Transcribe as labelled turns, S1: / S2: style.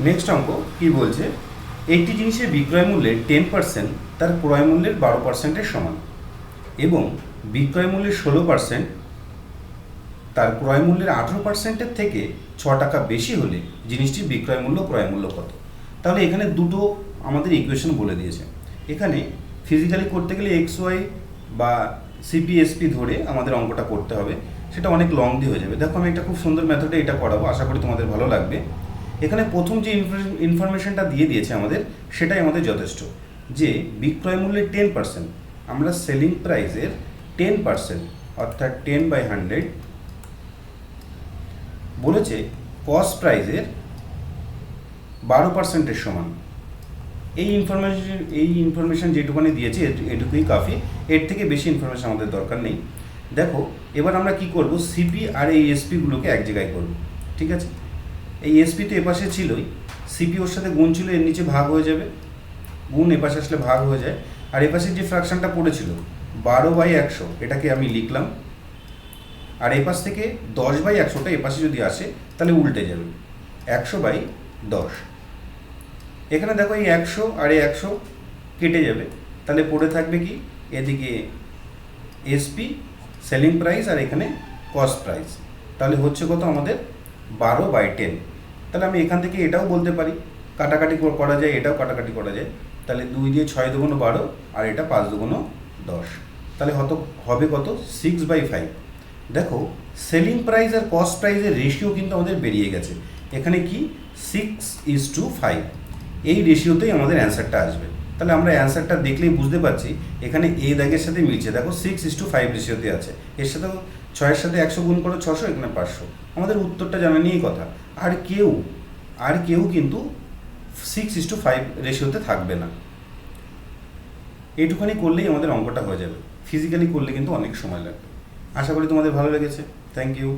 S1: Next অঙ্ক কি বলছে? একটি জিনিসের বিক্রয় মূল্যের টেন পার্সেন্ট তার ক্রয় মূল্যের বারো পার্সেন্টের সমান। এবং বিক্রয় মূল্যের ষোলো পার্সেন্ট তার ক্রয় মূল্যের আঠেরো পার্সেন্টের থেকে ছ টাকা বেশি হলে জিনিসটির বিক্রয় মূল্য, ক্রয় মূল্য কত? তাহলে এখানে দুটো আমাদের ইকুয়েশন বলে দিয়েছে। এখানে ফিজিক্যালি করতে গেলে এক্স ওয়াই বা সিপিএসপি ধরে আমাদের অঙ্কটা করতে হবে। সেটা অনেক লং দিয়ে হয়ে যাবে। দেখো আমি একটা খুব সুন্দর মেথডে এটা করাবো। আশা করি তোমাদের ভালো লাগবে। এখানে প্রথম যে ইনফরমেশনটা দিয়ে দিয়েছে আমাদের, সেটাই আমাদের যথেষ্ট। যে বিক্রয় মূল্যের টেন পার্সেন্ট আমরা সেলিং প্রাইসের টেন পার্সেন্ট অর্থাৎ টেন বাই হান্ড্রেড বলেছে কস্ট প্রাইজের বারো পার্সেন্টের সমান। এই ইনফরমেশন এই ইনফরমেশন যেটুকুনি দিয়েছে, এটু- এটুকুই কাফি এর থেকে বেশি ইনফরমেশন আমাদের দরকার নেই। দেখো, এবার আমরা কি করব? সিপি আর এই এসপিগুলোকে এক জায়গায় করব। ঠিক আছে? এই এসপি তো এপাশে ছিলই সিপি ওর সাথে গুণ ছিল, এর নিচে ভাগ হয়ে যাবে। গুণ এপাশে আসলে ভাগ হয়ে যায়। আর এপাশে যে ফ্র্যাকশনটা পড়েছিল, বারো বাই একশো, এটাকে আমি লিখলাম। আর এপাশ থেকে দশ বাই একশোটা এপাশে যদি আসে, তাহলে উল্টে যাবে। একশো বাই দশ। এখানে দেখো এই একশো আর এই একশো কেটে যাবে। তাহলে পড়ে থাকবে কি? এদিকে এসপি সেলিং প্রাইস আর এখানে কস্ট প্রাইস তাহলে হচ্ছে কত আমাদের? বারো বাই টেন তাহলে আমি এখান থেকে এটাও বলতে পারি। কাটাকাটি করা যায়, এটাও কাটাকাটি করা যায়। তাহলে দুই দিয়ে ছয় দুগুণ বারো আর এটা পাঁচ দুগুণ দশ। তাহলে হত, হবে কত? সিক্স বাই ফাইভ দেখো সেলিং প্রাইস আর কস্ট প্রাইসের রেশিও কিন্তু আমাদের বেরিয়ে গেছে। এখানে কি? সিক্স ইজ টু ফাইভ এই রেশিওতেই আমাদের অ্যান্সারটা আসবে। তাহলে আমরা অ্যান্সারটা দেখলেই বুঝতে পারছি, এখানে এ দাগের সাথে মিলছে। দেখো সিক্স ইস টু ফাইভ রেশিওতে আছে। এর সাথেও ছয়ের সাথে একশো গুণ করে ছশো, এখানে পাঁচশো। আমাদের উত্তরটা জানা নিয়েই কথা। আর কেউ আর কেউ কিন্তু সিক্স ইস টু ফাইভ রেশিওতে থাকবে না। এইটুখানি করলেই আমাদের অঙ্কটা হয়ে যাবে। ফিজিক্যালি করলে কিন্তু অনেক সময় লাগবে। আশা করি তোমাদের ভালো লেগেছে। Thank you